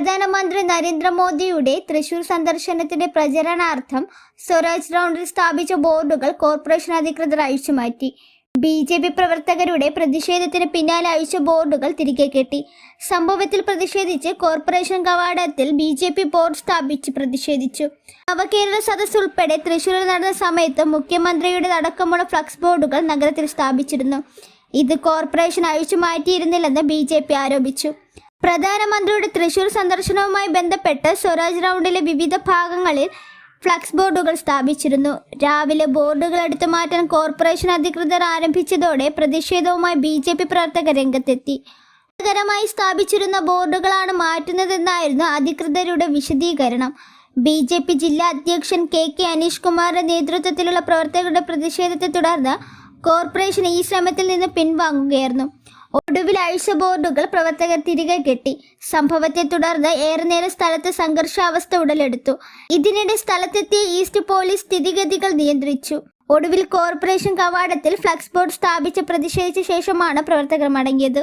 പ്രധാനമന്ത്രി നരേന്ദ്രമോദിയുടെ തൃശൂർ സന്ദർശനത്തിന്റെ പ്രചരണാർത്ഥം സ്വരാജ് റൗണ്ടിൽ സ്ഥാപിച്ച ബോർഡുകൾ കോർപ്പറേഷൻ അധികൃതർ അഴിച്ചുമാറ്റി ബി ജെ പി പ്രവർത്തകരുടെ പ്രതിഷേധത്തിന് പിന്നാലെ അയച്ച ബോർഡുകൾ തിരികെ കെട്ടി. സംഭവത്തിൽ പ്രതിഷേധിച്ച് കോർപ്പറേഷൻ കവാടത്തിൽ ബി ജെ പി ബോർഡ് സ്ഥാപിച്ച് പ്രതിഷേധിച്ചു. നവകേരള സദസ് ഉൾപ്പെടെ തൃശൂരിൽ നടന്ന സമയത്ത് മുഖ്യമന്ത്രിയുടെ അടക്കമുള്ള ഫ്ലക്സ് ബോർഡുകൾ നഗരത്തിൽ സ്ഥാപിച്ചിരുന്നു. ഇത് കോർപ്പറേഷൻ അഴിച്ചു മാറ്റിയിരുന്നില്ലെന്ന് ബി ആരോപിച്ചു. പ്രധാനമന്ത്രിയുടെ തൃശൂർ സന്ദർശനവുമായി ബന്ധപ്പെട്ട് സ്വരാജ് റൗണ്ടിലെ വിവിധ ഭാഗങ്ങളിൽ ഫ്ലക്സ് ബോർഡുകൾ സ്ഥാപിച്ചിരുന്നു. രാവിലെ ബോർഡുകൾ എടുത്തു മാറ്റാൻ കോർപ്പറേഷൻ അധികൃതർ ആരംഭിച്ചതോടെ പ്രതിഷേധവുമായി ബി ജെ പി പ്രവർത്തകർ രംഗത്തെത്തി. ായി സ്ഥാപിച്ചിരുന്ന ബോർഡുകളാണ് മാറ്റുന്നതെന്നായിരുന്നു അധികൃതരുടെ വിശദീകരണം. ബി ജെ പി ജില്ലാ അധ്യക്ഷൻ കെ കെ അനീഷ് കുമാറിന്റെ നേതൃത്വത്തിലുള്ള പ്രവർത്തകരുടെ പ്രതിഷേധത്തെ തുടർന്ന് കോർപ്പറേഷൻ ഈ ശ്രമത്തിൽ നിന്ന് പിൻവാങ്ങുകയായിരുന്നു. ഒടുവിൽ അഴിച്ച ബോർഡുകൾ പ്രവർത്തകർ തിരികെ കെട്ടി. സംഭവത്തെ തുടർന്ന് ഏറെ നേരം സ്ഥലത്ത് സംഘർഷാവസ്ഥ ഉടലെടുത്തു. ഇതിനിടെ സ്ഥലത്തെത്തിയ ഈസ്റ്റ് പോലീസ് സ്ഥിതിഗതികൾ നിയന്ത്രിച്ചു. ഒടുവിൽ കോർപ്പറേഷൻ കവാടത്തിൽ ഫ്ലക്സ് ബോർഡ് സ്ഥാപിച്ച് പ്രതിഷേധിച്ച ശേഷമാണ് പ്രവർത്തകർ മടങ്ങിയത്.